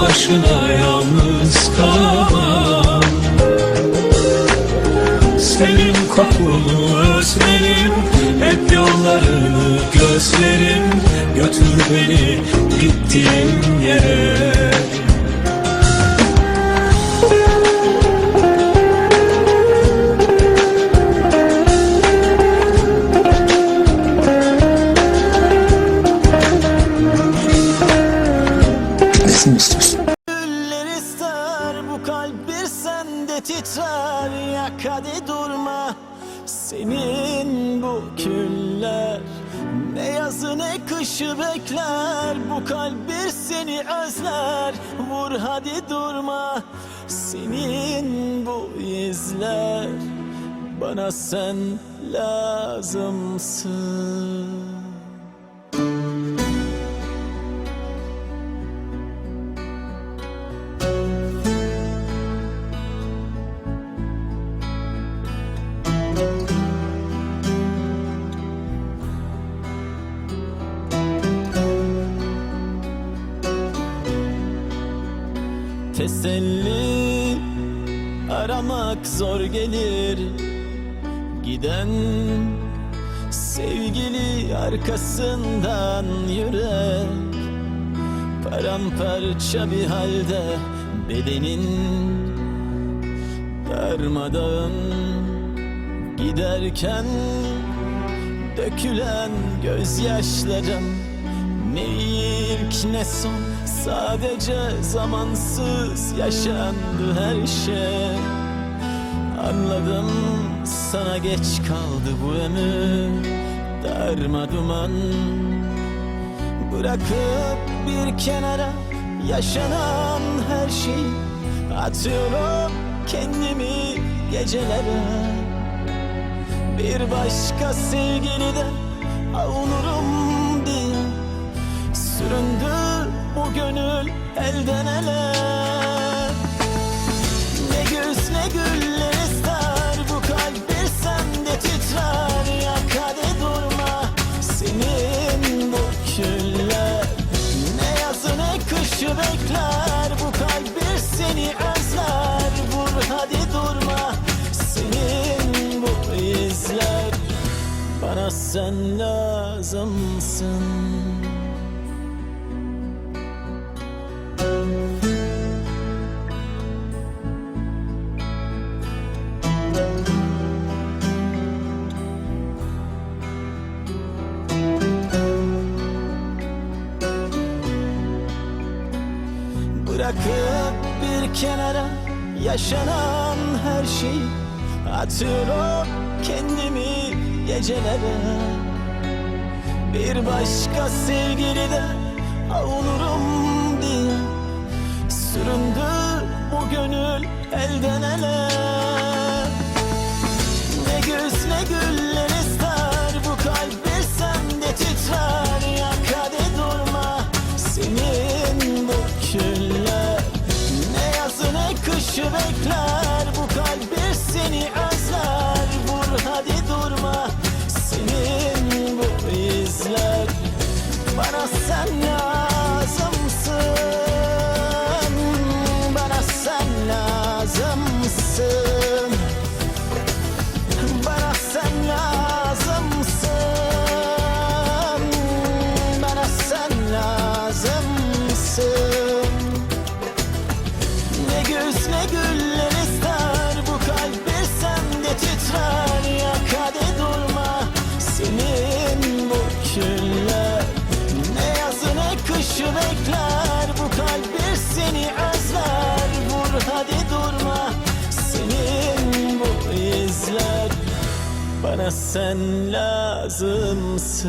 başına yalnız kalamam. Senin kokunu özlerim Hep yollarını gözlerim Götür beni gittiğin yere kalp bir sende titrer Yak hadi durma. Senin bu küller Ne yazı ne kışı bekler. Bu kalp bir seni özler Vur hadi durma. Senin bu izler Bana sen lazımsın Teselli aramak zor gelir. Giden sevgili arkasından yürek. Paramparça bir halde bedenin darmadağın Giderken dökülen gözyaşlarım Ne ilk ne son sadece zamansız yaşandı her şey. Anladım sana geç kaldı bu ömür. Darma duman. Bırakıp bir kenara yaşanan her şeyi Atıyorum kendimi gecelere. Bir başka sevgiliden avunurum diye. Süründü bu gönül elden ele. Ne güz ne güller ister bu kalp bir sende titrer. Yak hadi durma senin bu küller. Ne yazı ne kışı bekler bu kalp bir seni özler. Vur hadi durma senin bu izler. Bana sen lazımsın Bırakıp bir kenara yaşanan her şeyi Atıyorum kendimi gecelere. Bir başka sevgiliden avunurum diye Süründü bu gönül elden ele kışı bekler bu kalp bir seni özler. Vur hadi durma senin bu izler. Bana sen sen lazımsın.